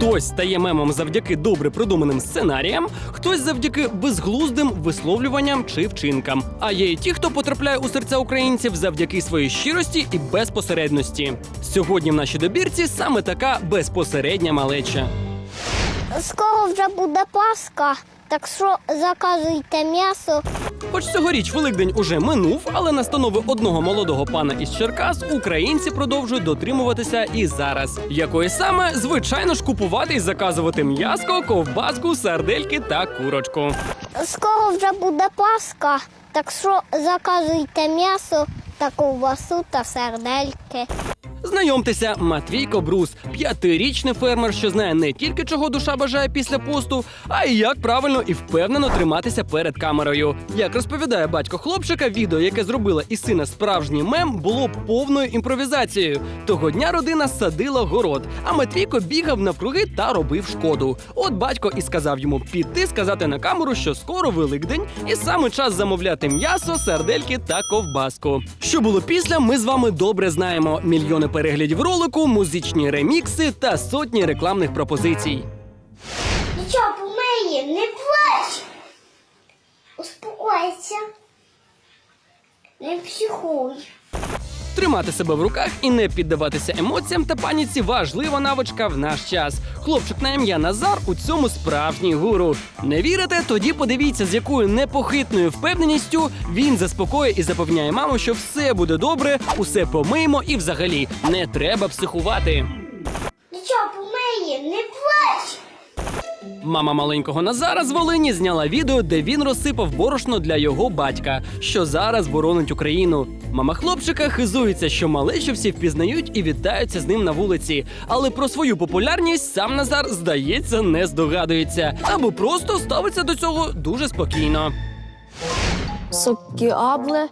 Хтось стає мемом завдяки добре продуманим сценаріям, хтось завдяки безглуздим висловлюванням чи вчинкам. А є і ті, хто потрапляє у серця українців завдяки своїй щирості і безпосередності. Сьогодні в нашій добірці саме така безпосередня малеча. Скоро вже буде Пасха, так що заказуйте м'ясо. Хоч цьогоріч Великдень уже минув, але настанови одного молодого пана із Черкас українці продовжують дотримуватися і зараз. Якої саме, звичайно ж, купувати і заказувати м'яско, ковбаску, сардельки та курочку. Скоро вже буде Пасха, так що заказуйте м'ясо та ковбасу та сердельки. Знайомтеся, Матвій Кобрус, п'ятирічний фермер, що знає не тільки чого душа бажає після посту, а й як правильно і впевнено триматися перед камерою. Як розповідає батько хлопчика, відео, яке зробила із сина справжній мем, було повною імпровізацією. Того дня родина садила город, а Матвійко бігав навкруги та робив шкоду. От батько і сказав йому піти сказати на камеру, що скоро Великдень, і саме час замовляти м'ясо, сардельки та ковбаску. Що було після, ми з вами добре знаємо. Мільйони переглядів ролику, музичні ремікси та сотні рекламних пропозицій. Нічого, мені не плач. Успокойся. Не психуй. Тримати себе в руках і не піддаватися емоціям та паніці важлива навичка в наш час. Хлопчик на ім'я Назар у цьому справжній гуру. Не вірите? Тоді подивіться, з якою непохитною впевненістю він заспокоює і запевняє маму, що все буде добре, усе помиємо і взагалі не треба психувати. Нічого, помиє, не плач. Мама маленького Назара з Волині зняла відео, де він розсипав борошно для його батька, що зараз боронить Україну. Мама хлопчика хизується, що малечі всі впізнають і вітаються з ним на вулиці. Але про свою популярність сам Назар, здається, не здогадується або просто ставиться до цього дуже спокійно. Сокіабле,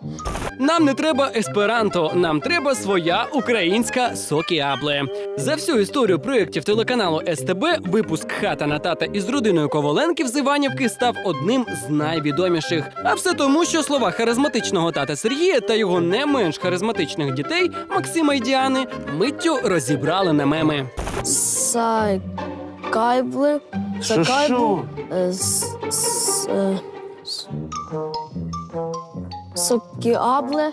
Нам не треба есперанто, нам треба своя українська сокіабле. За всю історію проєктів телеканалу СТБ випуск Хата на тата із родиною Коваленків з Іванівки став одним з найвідоміших. А все тому, що слова харизматичного тата Сергія та його не менш харизматичних дітей Максима і Діани миттю розібрали на меми. сайкайбле, сайкайбле, е, с- с- е, с- сокіабле,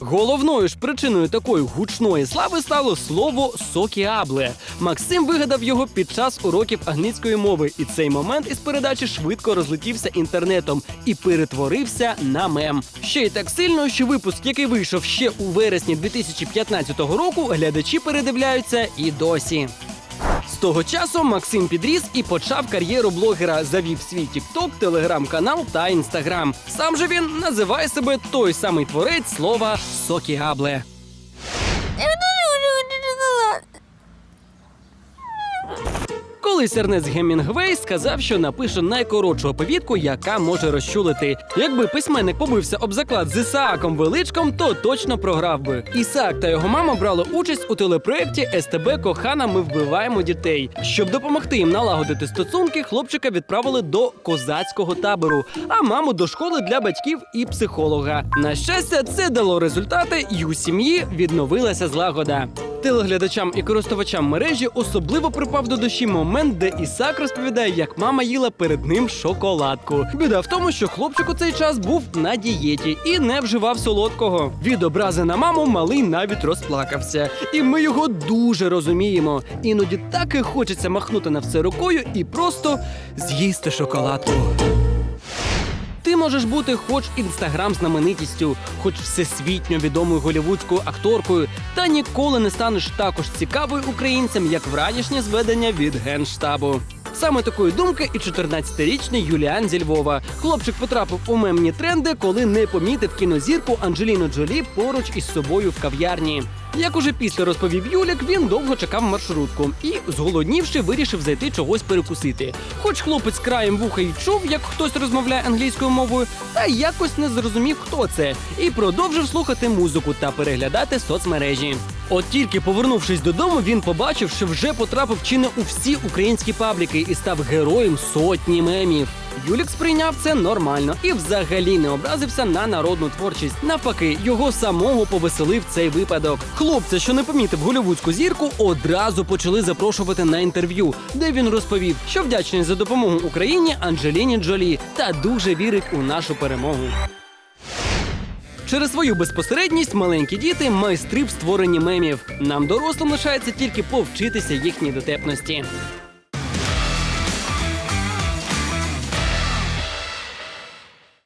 Головною ж причиною такої гучної слави стало слово сокіабле. Максим вигадав його під час уроків англійської мови, і цей момент із передачі швидко розлетівся інтернетом і перетворився на мем. Ще й так сильно, що випуск, який вийшов ще у вересні 2015 року, глядачі передивляються і досі. Того часу Максим підріс і почав кар'єру блогера. Завів свій тікток, телеграм-канал та інстаграм. Сам же він називає себе той самий творець слова Сокіабле. Колись Ернест Гемінгвей сказав, що напише найкоротшу оповідку, яка може розчулити. Якби письменник побився об заклад з Ісааком Величком, то точно програв би. Ісаак та його мама брали участь у телепроєкті СТБ Кохана. Ми вбиваємо дітей. Щоб допомогти їм налагодити стосунки, хлопчика відправили до козацького табору, а маму до школи для батьків і психолога. На щастя, це дало результати, і у сім'ї відновилася злагода. Телеглядачам і користувачам мережі особливо припав до душі момент, де Ісак розповідає, як мама їла перед ним шоколадку. Біда в тому, що хлопчик у цей час був на дієті і не вживав солодкого. Від образи на маму малий навіть розплакався. І ми його дуже розуміємо. Іноді так і хочеться махнути на все рукою і просто з'їсти шоколадку. Ти можеш бути хоч інстаграм знаменитістю, хоч всесвітньо відомою голівудською акторкою, та ніколи не станеш також цікавою українцям, як вранішнє зведення від генштабу. Саме такої думки і 14-річний Юліан зі Львова. Хлопчик потрапив у мемні тренди, коли не помітив кінозірку Анджеліну Джолі поруч із собою в кав'ярні. Як уже після розповів Юлік, він довго чекав маршрутку і, зголоднівши, вирішив зайти чогось перекусити. Хоч хлопець краєм вуха й чув, як хтось розмовляє англійською мовою, та якось не зрозумів, хто це, і продовжив слухати музику та переглядати соцмережі. От тільки повернувшись додому, він побачив, що вже потрапив чи не у всі українські пабліки і став героєм сотні мемів. Юлік сприйняв це нормально і взагалі не образився на народну творчість. Навпаки, його самого повеселив цей випадок. Хлопця, що не помітив голівудську зірку, одразу почали запрошувати на інтерв'ю, де він розповів, що вдячний за допомогу Україні Анджеліні Джолі та дуже вірить у нашу перемогу. Через свою безпосередність маленькі діти майстри в створенні мемів. Нам дорослим лишається тільки повчитися їхній дотепності.